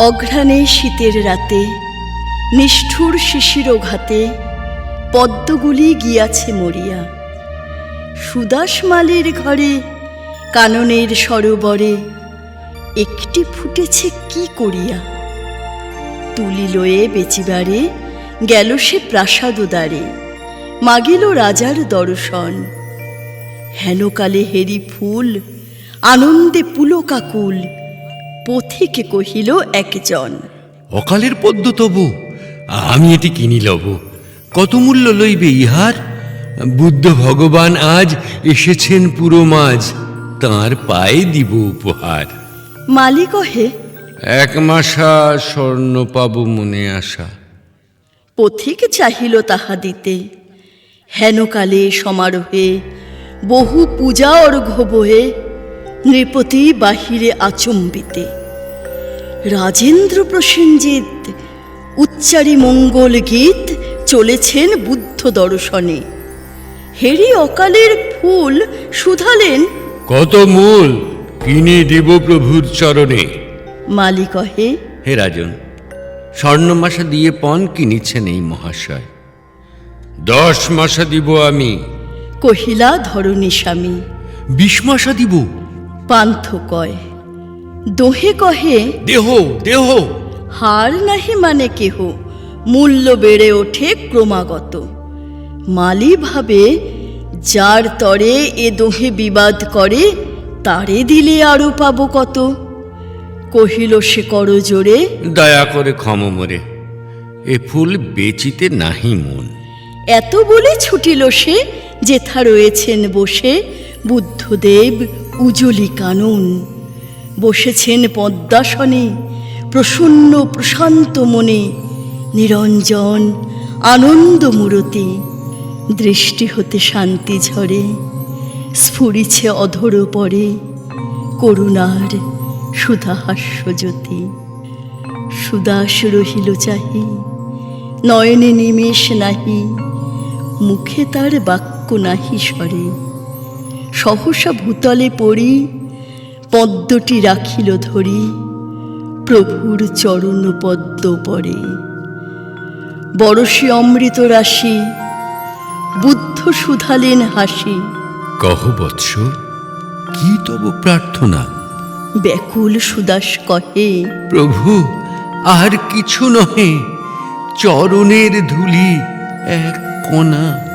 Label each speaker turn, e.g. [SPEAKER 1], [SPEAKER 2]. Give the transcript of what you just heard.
[SPEAKER 1] অঘ্রাণে শীতের রাতে, নিষ্ঠুর শিশির ঘাতে, পদ্মগুলি গিয়াছে মরিয়া। সুদাস মালের ঘরে, কাননের সরোবরে, একটি ফুটেছে কি করিয়া? তুলি লয়ে বেচিবারে, গেল সে প্রাসাদ দ্বারে, মাগিল রাজার দর্শন। হেনকালে হেরি ফুল, আনন্দে পুলকাকুল পথিকে কহিল একজন।
[SPEAKER 2] অকালের পদ্ম তবু আমি এটি কিনি লব। কত মূল্য লইবে ইহার? বুদ্ধ ভগবান আজ এসেছেন পুরো মাঝ তাঁর পায়ে দিব উপহার।
[SPEAKER 1] মালি কহে
[SPEAKER 2] এক মাসা স্বর্ণ পাব মনে আশা।
[SPEAKER 1] পথিক চাহিল তাহা দিতে। হেনকালে সমারোহে বহু পূজা অর্ঘ্য বহে। নৃপতি বাহিরে আচম্বিতে। রাজেন্দ্র প্রসেনজিৎ উচ্চারি মঙ্গল গীত চলেছেন বুদ্ধ দর্শনে। হেরি অকালের ফুল শুধালেন।
[SPEAKER 2] কত মূল কিনে দেব প্রভুর চরণে।
[SPEAKER 1] মালি কহে
[SPEAKER 2] হে রাজন স্বর্ণমাসা দিয়ে পণ কিনিছেন এই মহাশয়। দশ মাসা দিব আমি।
[SPEAKER 1] কহিলা ধরণী স্বামী
[SPEAKER 2] বিশ মাসা দিব?
[SPEAKER 1] পান্থ কয় দোহে কহে
[SPEAKER 2] দেহ দেহ।
[SPEAKER 1] হার নাহি মানে কেহ মূল্য বেড়ে ওঠে ক্রমাগত। মালি ভাবে যার তরে এ দোহে বিবাদ করে তারে দিলে আরও পাবো কত। কহিল সে কর জোরে
[SPEAKER 2] দয়া করে ক্ষম মরে এ ফুল বেচিতে নাহি মন।
[SPEAKER 1] এত বলে ছুটিল সে যেথা রয়েছেন বসে বুদ্ধদেব উজলি কানন। বসেছেন পদ্মাসনে প্রসন্ন প্রশান্ত মনে নিরঞ্জন আনন্দ মূরতি দৃষ্টি হতে শান্তি ঝরে, স্ফুরিছে অধর পরে করুণার সুধা হাস্যজ্যোতি সুদাস রহিল চাহি, নয়নে নিমেষ নাহি, মুখে তার বাক্য নাহি সরে। সহসা ভূতলে পড়ি পদ্মটি রাখিল ধরি প্রভুর চরণ পদ্ম পরে। বরশি অমৃত রাশি বুদ্ধ শুধালেন হাসি।
[SPEAKER 2] কহ বৎস কি তব প্রার্থনা?
[SPEAKER 1] ব্যাকুল সুদাস কহে
[SPEAKER 2] প্রভু আর কিছু নহে চরণের ধুলি এক কণা।